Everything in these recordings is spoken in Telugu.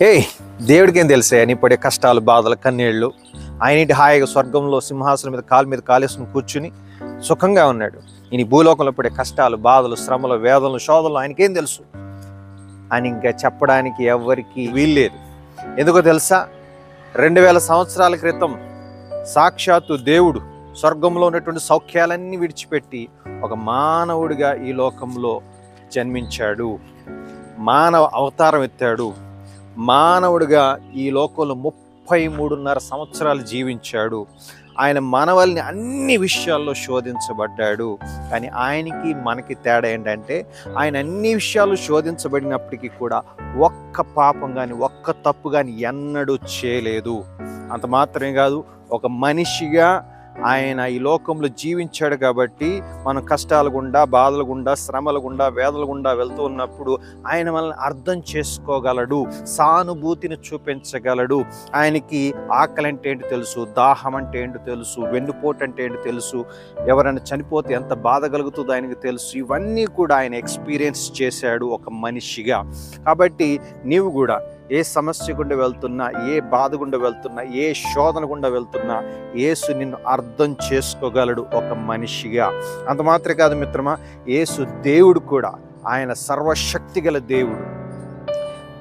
హే దేవుడికేం తెలుసే నీ పడే కష్టాలు బాధలు కన్నీళ్ళు. ఆయన ఇంటి హాయిగా స్వర్గంలో సింహాసనం మీద కాలు మీద కాలేసుకుని కూర్చుని సుఖంగా ఉన్నాడు. ఈయన ఈ భూలోకంలో పడే కష్టాలు బాధలు శ్రమలు వేదనలు శోధనలు ఆయనకేం తెలుసు? అని ఇంకా చెప్పడానికి ఎవ్వరికి వీల్లేదు. ఎందుకో తెలుసా? రెండు వేల సంవత్సరాల క్రితం సాక్షాత్తు దేవుడు స్వర్గంలో ఉన్నటువంటి సౌఖ్యాలన్నీ విడిచిపెట్టి ఒక మానవుడిగా ఈ లోకంలో జన్మించాడు. మానవ అవతారం ఎత్తాడు. మానవుడిగా ఈ లోకంలో ముప్పై మూడున్నర సంవత్సరాలు జీవించాడు. ఆయన మనవల్ని అన్ని విషయాల్లో శోధించబడ్డాడు. కానీ ఆయనకి మనకి తేడా ఏంటంటే ఆయన అన్ని విషయాలు శోధించబడినప్పటికీ కూడా ఒక్క పాపం కానీ ఒక్క తప్పు కానీ ఎన్నడూ చేయలేదు. అంత మాత్రమే కాదు ఒక మనిషిగా ఆయన ఈ లోకంలో జీవించాడు కాబట్టి మనం కష్టాలు గుండా బాధల గుండా శ్రమల గుండా వేదల గుండా వెళ్తూ ఉన్నప్పుడు ఆయన మనల్ని అర్థం చేసుకోగలడు సానుభూతిని చూపించగలడు. ఆయనకి ఆకలి అంటే ఏంటి తెలుసు దాహం అంటే ఏంటి తెలుసు వెన్నుపోటు అంటే ఏంటి తెలుసు ఎవరైనా చనిపోతే ఎంత బాధ కలుగుతుందో ఆయనకి తెలుసు. ఇవన్నీ కూడా ఆయన ఎక్స్పీరియన్స్ చేశాడు ఒక మనిషిగా. కాబట్టి నీవు కూడా ఏ సమస్య గుండా వెళ్తున్నా ఏ బాధ గుండా వెళ్తున్నా ఏ శోధన గుండా వెళ్తున్నా యేసు నిన్ను అర్థం చేసుకోగలడు ఒక మనిషిగా. అంత మాత్రమే కాదు మిత్రమా యేసు దేవుడు కూడా ఆయన సర్వశక్తి గల దేవుడు.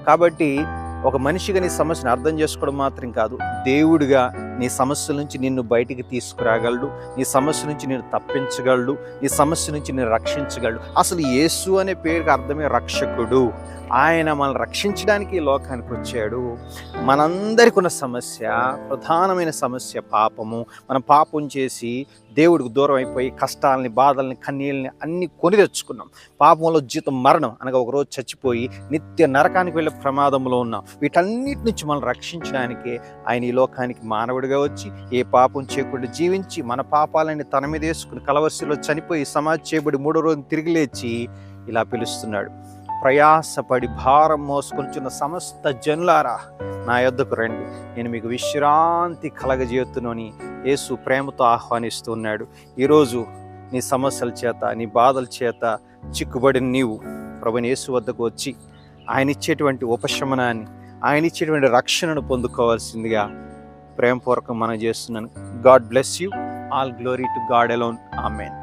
కాబట్టి ఒక మనిషిగా నీ సమస్యను అర్థం చేసుకోవడం మాత్రం కాదు దేవుడిగా నీ సమస్య నుంచి నిన్ను బయటికి తీసుకురాగలడు నీ సమస్య నుంచి నేను తప్పించగలడు నీ సమస్య నుంచి నేను రక్షించగలడు. అసలు యేసు అనే పేరుకి అర్థమే రక్షకుడు. ఆయన మనల్ని రక్షించడానికి ఈ లోకానికి వచ్చాడు. మనందరికి ఉన్న సమస్య ప్రధానమైన సమస్య పాపము. మనం పాపం చేసి దేవుడికి దూరం అయిపోయి కష్టాలని బాధల్ని కన్నీళ్ళని అన్ని కొని తెచ్చుకున్నాం. పాపంలో జీతం మరణం అనగా ఒకరోజు చచ్చిపోయి నిత్య నరకానికి వెళ్ళే ప్రమాదంలో ఉన్నాం. వీటన్నిటి నుంచి మనం రక్షించడానికి ఆయన ఈ లోకానికి మానవుడిగా వచ్చి ఏ పాపం చేయకుండా జీవించి మన పాపాలని తన మీద వేసుకుని కలవరిశిలో చనిపోయి సమాధి చేయబడి మూడో రోజు తిరిగి లేచి ఇలా పిలుస్తున్నాడు. ప్రయాసపడి భారం మోసుకొంచున్న సమస్త జనులారా నా యొద్దకు రండి. నేను మీకు విశ్రాంతి కలగజేస్తునని యేసు ప్రేమతో ఆహ్వానిస్తున్నాడు ఈరోజు నీ సమస్యల చేత నీ బాధల చేత చిక్కుబడిన నీవు ప్రభుని యేసు వద్దకు వచ్చి ఆయన ఇచ్చేటువంటి ఉపశమనాన్ని ఆయన ఇచ్చేటువంటి రక్షణను పొందుకోవాల్సిందిగా ప్రేమపూర్వకం మనం చేస్తున్నాను. God bless you. All glory to God alone amen.